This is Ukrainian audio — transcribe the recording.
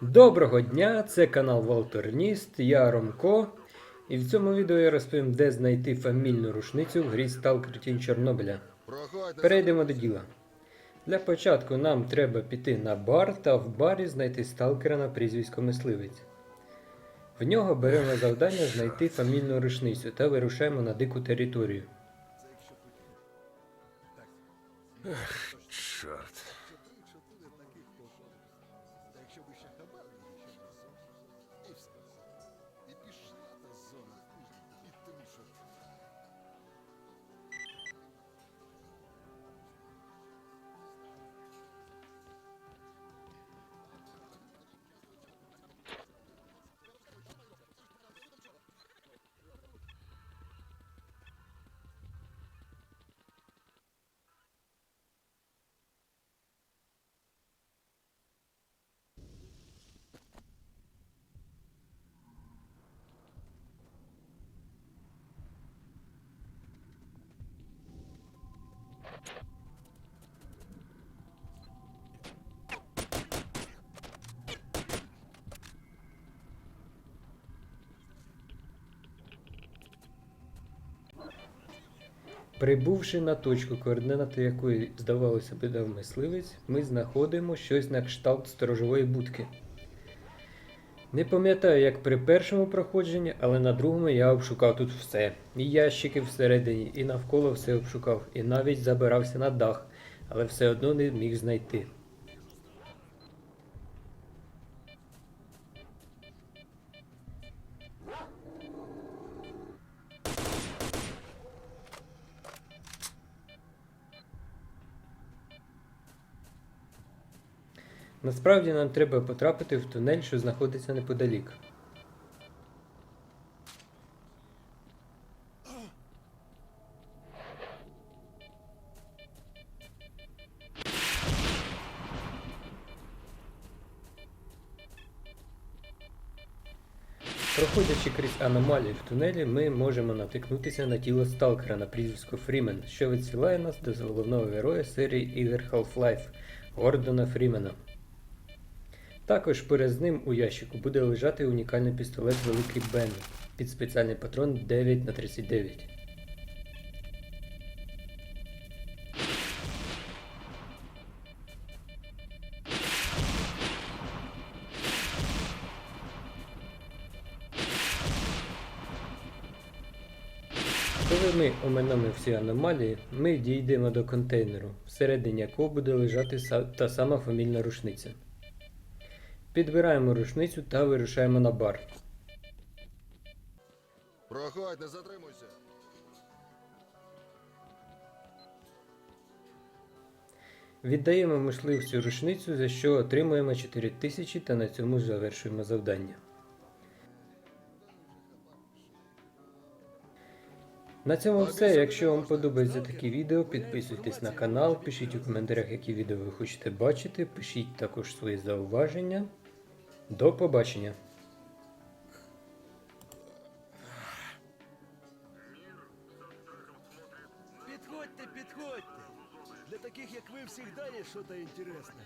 Доброго дня! Це канал Волтерніст, я Ромко. І в цьому відео я розповім, де знайти фамільну рушницю в грі Stalker Тінь Чорнобиля. Перейдемо до діла. Для початку нам треба піти на бар та в барі знайти сталкера на прізвисько мисливець. В нього беремо завдання знайти фамільну рушницю та вирушаємо на дику територію. Чорт. Прибувши на точку, координати якої, здавалося б, дав мисливець, ми знаходимо щось на кшталт сторожової будки. Не пам'ятаю, як при першому проходженні, але на другому я обшукав тут все. І ящики всередині, і навколо все обшукав, і навіть забирався на дах, але все одно не міг знайти. Насправді нам треба потрапити в тунель, що знаходиться неподалік. Проходячи крізь аномалії в тунелі, ми можемо натикнутися на тіло сталкера на прізвисько Фрімен, що відсилає нас до головного героя серії ігор Half-Life Гордона Фрімена. Також поряд з ним у ящику буде лежати унікальний пістолет Великий Бен під спеціальний патрон 9х39. Коли ми оминемо всі аномалії, ми дійдемо до контейнеру, всередині якого буде лежати та сама фамільна рушниця. Підбираємо рушницю та вирушаємо на бар. Проходь, не затримуйся. Віддаємо мисливцю рушницю, за що отримуємо 4000 та на цьому завершуємо завдання. На цьому все. Якщо вам подобається такі відео, підписуйтесь на канал, пишіть у коментарях, які відео ви хочете бачити, пишіть також свої зауваження. До побачення! Підходьте, підходьте. Для таких, як ви, завжди є щось інтересне.